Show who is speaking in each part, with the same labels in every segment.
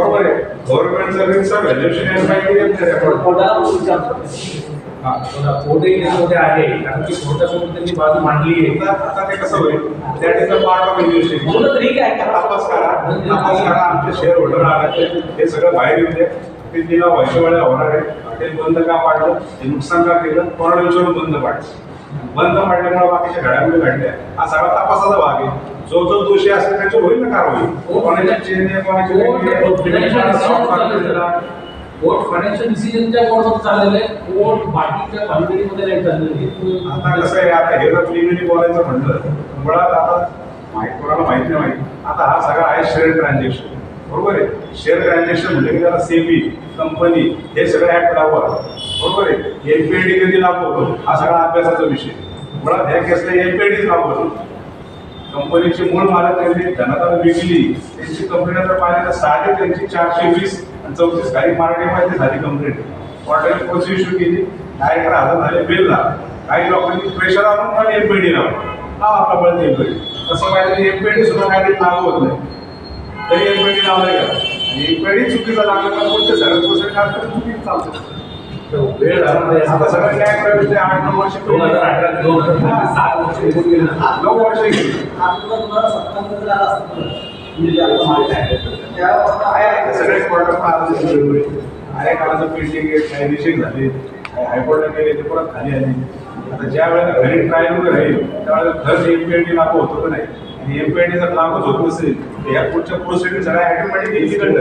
Speaker 1: बरोबर आहे. Government सर्व्हिसचं valuation यायला पाहिजे
Speaker 2: कोर्टही आहे. कारण की कोर्टासमोर त्यांनी बाजू मांडली आहे.
Speaker 1: आता आता ते कसं होईल? Is a part of investigation
Speaker 3: म्हणून ठीक आहे का
Speaker 1: तपास करा. तपास करा. आमचे शेअर होल्डर आले हे सगळं बाहेर येऊ दे ते तिला वेळा होणार आहे हॉटेल बंद का पाडलं? हे नुकसान का केलं? कोणाला विचारून बंद पाडलं? बंद पाडल्यामुळे बाकीच्या घडामोडी घडल्या. हा सगळा तपासाचा भाग आहे. जो जो दोषी असेल त्याच्यावर होईल ना कारवाई? कोणाची चेन आहे कोणाची वेगळी आहे, कोणाची soft copy दिला.
Speaker 2: कोर्ट फायनान्शियल डिसिजनच्या कोर्टात चाललेलं आहे कोर्ट बाकीच्या नाही चाललेली
Speaker 1: आता कसं आहे आता हे जर बोलायचं म्हटलं मुळात आता माहीत कोणाला माहीत नाही माहिती. आता हा सगळा आहे शेअर ट्रान्झॅक्शन बरोबर आहे? शेअर ट्रान्झॅक्शन म्हणजे त्याला सेबी कंपनी हे सगळं ऍक्ट लावा बरोबर आहे. एनपीआयडी कधी लागू होतो? हा सगळा अभ्यासाचा विषय. मुळात ह्या केसला एनपीआयडीच लागू होतो. कंपनीचे मूळ मालक त्यांनी धनादान विकली. त्यांची कंपनी पाहिजे तर साडे त्यांची चारशे वीस आणि चौतीस. काही मराठी माहिती झाली कंप्लेंट ऑर्डर कोर्स इश्यू केली. डायरेक्ट हजर झाले बिलला. काही लोकांनी प्रेशर आणून पण एमपीडी लावला. हा आपला बळत एमपीडी तसं पाहिजे एमपीडी सुद्धा काही लागू होत नाही. तरी एमपीडी लावलंय का? आणि एमपीडी चुकीचा लागला तर कोणते सगळं प्रोसेस चुकीचं चालतं.
Speaker 2: वेळ झाला नाही
Speaker 1: आता सगळं आठ नऊ वर्ष
Speaker 2: दोन हजार अठरा दोन हजार सात वर्ष
Speaker 1: नऊ वर्ष
Speaker 3: माहिती आहे त्यावेळेस
Speaker 1: आहे सगळे कोर्टात आले आहे काळाचं पेंडिंग काही निषेध झाले हायकोर्टला गेले ते परत खाली आले आता ज्या वेळेला घरी ट्रायल वगैरे राहील त्यावेळेला घर एमपीआयडी लागू होतो नाही एमपीआयडी जर लागूच होत नसेल तर या पुढच्या प्रोसिडिंग सगळ्या ऑटोमॅटिक इलिगल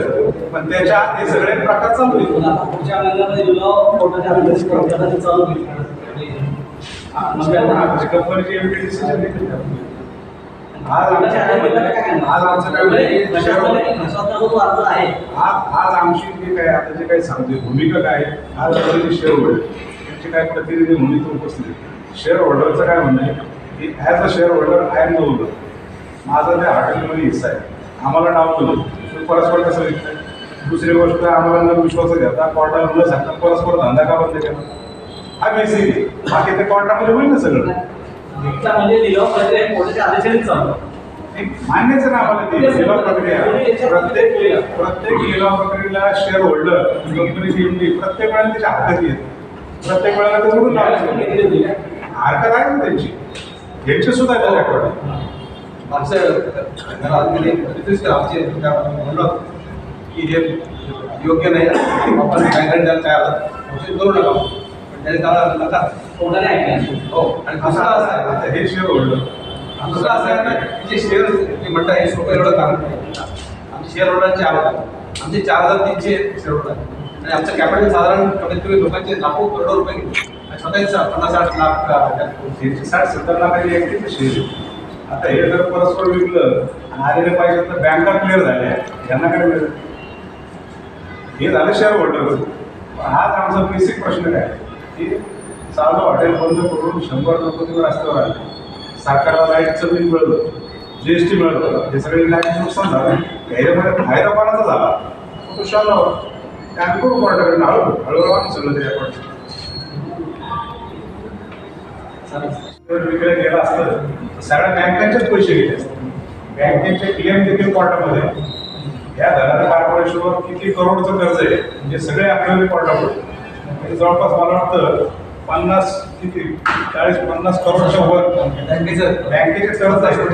Speaker 1: पण त्याच्या आत हे सगळे प्रकार चालू
Speaker 3: पुढच्या महिन्यामध्ये होईल.
Speaker 1: कंपनीची एमपी डिसिजन आज आमच्या? आज आमचं काय
Speaker 3: म्हणजे
Speaker 1: आज आमची जी आता जे काही सांगते भूमिका काय आज शेअर होल्डर त्यांचे काय प्रतिनिधी म्हणून उपस्थित शेअर होल्डरचं काय म्हणणं आहे? की as a shareholder I am the owner माझा त्या हॉटेलमध्ये हिस्सा आहे. आम्हाला डाऊट होतो परस्पर कसं विकतंय? दुसरी गोष्ट आम्हाला न विश्वास घेता कोर्टाला न सांगता परस्पर धंदा का बंद केला? हा बेसिक बाकी ते कोर्टामध्ये होईल ना सगळं?
Speaker 3: म्हणजे
Speaker 1: मान्यच ना आम्हाला ती. लिलाव प्रक्रिया प्रत्येक प्रत्येक लिलाव प्रक्रियेला शेअर होल्डर कंपनीची एमडी प्रत्येक वेळेला त्याच्या हरकत येत. प्रत्येक वेळेला ते लावायचं हरकत आहे ना त्यांची. यांची सुद्धा आहे त्याच्याकडे
Speaker 4: आमचे म्हणलं की हे योग्य नाही आपण द्यायला तयार आहात. औषध करू नका. पण त्याने त्याला नका हो. आणि दुसरं असं आहे
Speaker 1: हे शेअर होल्डर
Speaker 4: दुसरं असं आहे ना जे शेअर ते म्हणतात हे सोपं एवढं कारण नाही. आमचे शेअर होल्डरचे चार आहेत. आमचे चार हजार तीनशे शेअर होल्डर आणि आमचं कॅपिटल साधारण कमीत कमी लोकांचे लाखो करोडो रुपये घेतो. आणि स्वतःचे पन्नास साठ लाख
Speaker 1: साठ सत्तर लाखाची शेअर. आता हे जर परस्पर विकलं आणि आलेले पाहिजे तर बँका क्लिअर झाल्या यांना काय मिळेल? हे झालं शेअर होल्डर हाच आमचा बेसिक प्रश्न काय? की चालू हॉटेल बंद करून शंभर लोक रस्त्यावर आले. सरकारला लाईटचं बिल मिळतं जी एस टी मिळतं हे सगळे लाइट नुकसान झालं. गैरमध्ये फायदा झाला. तो शाल ते आम्ही कोर्टाकडे हळू हळूहळू आम्ही सगळं त्याच्याकडे जर विकलं गेलं असतं तर सगळ्या बँकांचेच पैसे गेले असते. बँकेचे क्लेम देखील कोर्टामध्ये. या धनाच्या कॉर्पोरेशनवर किती करोडचं कर्ज आहे? म्हणजे सगळे आपल्याला कोर्टामध्ये म्हणजे जवळपास मला वाटतं पन्नास किती? चाळीस पन्नास करोडच्या वर.
Speaker 4: बँकेचं.
Speaker 1: बँकेचे कर्ज आहे.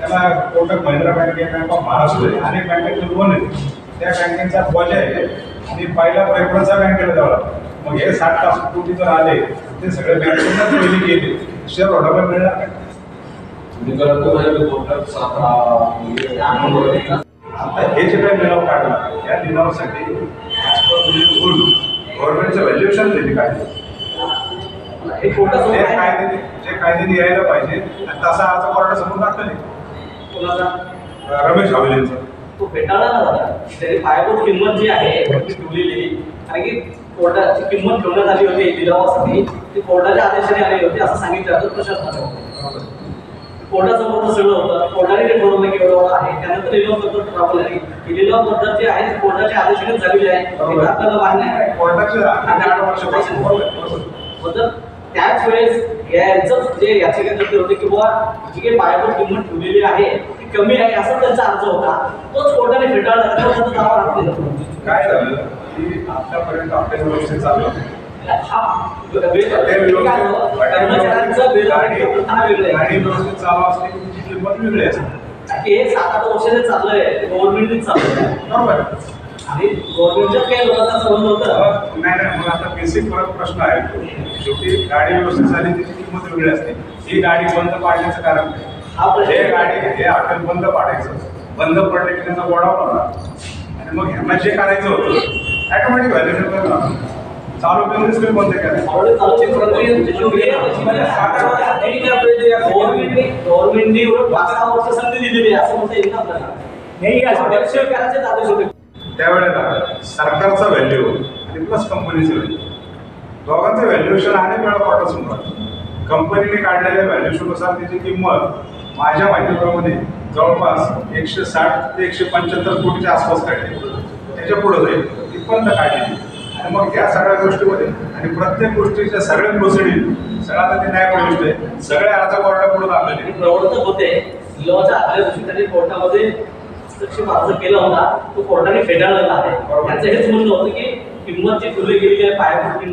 Speaker 1: त्याला कोटक महिंद्रा बँक आहे बँक ऑफ महाराष्ट्र आहे. अनेक बँकेचे लोन आहे त्या बँकेचा बोजा आहे. आणि पहिला प्रेफरन्स बँकेला द्यावा लागतो. मग हे साठ तास कोटी जर आले ते सगळे बँकेला पहिली गेले. शेअर होल्डरला मिळणार काय? आता हे जे काही लिलाव काढला या लिलावासाठी गव्हर्नमेंटचं व्हॅल्युएशन दिली
Speaker 3: कोर्टासमोर
Speaker 1: जे
Speaker 3: आहे.
Speaker 1: कायदे जे कायद्याने यायला पाहिजे आणि तसा आज कोर्टासमोर दाखल
Speaker 3: कोणाचा?
Speaker 1: आहे रमेश हावेलींचा
Speaker 3: तो भेटायला ना दादा त्याची पायाभूत किंमत जी आहे ठेवलेली. कारण की कोर्टाची किंमत ठेवण्यात आली होती लिलावासाठी ती कोर्टाच्या आदेशाने आली होती असं सांगितलं होतं प्रशासनाने. कोर्टासमोर सगळं होतं. कोर्टाने ते ठरवलं की एवढं आहे. त्यानंतर लिलाव पद्धत राबवली ही लिलाव पद्धत जी आहे कोर्टाच्या आदेशाने झालेली आहे. आपल्याला मान्य आहे. त्याच वेळेस यांचं जे याचिकेत होते की बुवा जी काही पायाभूत किंमत ठेवलेली आहे ती कमी आहे असा त्यांचा अर्ज होता. तोच कोर्टाने फेटाळला. त्यांचा दावा राखलेला
Speaker 1: काय झालं? की आतापर्यंत आपल्या व्यवस्थित चालू तिची किंमत वेगळी असते.
Speaker 3: की हे सात आठ वर्षाने चाललंय. गव्हर्नमेंटनेच चाललंय.
Speaker 1: बरोबर.
Speaker 3: आणि गव्हर्नमेंटच्याच काही लोकांचा संबंध होता.
Speaker 1: मग नाही नाही. मग आता बेसिक परत प्रश्न आहे. शेवटी गाडी व्यवस्थित झाली तिची किंमत वेगळी असते. ही गाडी बंद पाडण्याचं कारण?
Speaker 3: हा
Speaker 1: हे गाडी हे हॉटेल बंद पाडायचं. बंद पडले की त्यांचा गोडाऊन होणार. आणि मग ह्यांना जे करायचं होतं ॲटोमॅटिक व्हॅल्युएशन करणार चालू बिझनेस तुम्ही बंद
Speaker 3: गव्हर्नमेंटने पाच सहा वर्ष संधी दिलेली असं म्हणता येईल आपल्याला.
Speaker 2: नाही असं
Speaker 3: अध्यक्ष करायचे आदेश होते.
Speaker 1: त्यावेळेला सरकारचा व्हॅल्यू आणि प्लस कंपनीचं व्हॅल्यू दोघांचं व्हॅल्युएशन अनेक वेळा कोर्टासमोर आलं. कंपनीने काढलेल्या व्हॅल्युएशननुसार त्याची किंमत माझ्या माहितीप्रमाणे जवळपास एकशे साठ ते एकशे पंच्याहत्तर कोटीच्या आसपास काढली. त्याच्या पुढं जाईल. तिथपर्यंत काढली आणि मग या सगळ्या गोष्टीमध्ये आणि प्रत्येक गोष्टीच्या सगळ्या प्रोसिडिंग सगळं आता ते न्याय गोष्ट आहे सगळे अर्ज कोर्टापुढे दाखवले
Speaker 3: प्रवर्तक होते लिलावाच्या आदल्या दिवशी त्यांनी कोर्टामध्ये हस्तक्षेप अर्ज केला होता तो कोर्टाने फेटाळलेला आहे. त्यांचं हेच म्हणणं होतं की किंमत जी ठेवली गेलेली आहे पायाभूत किंमत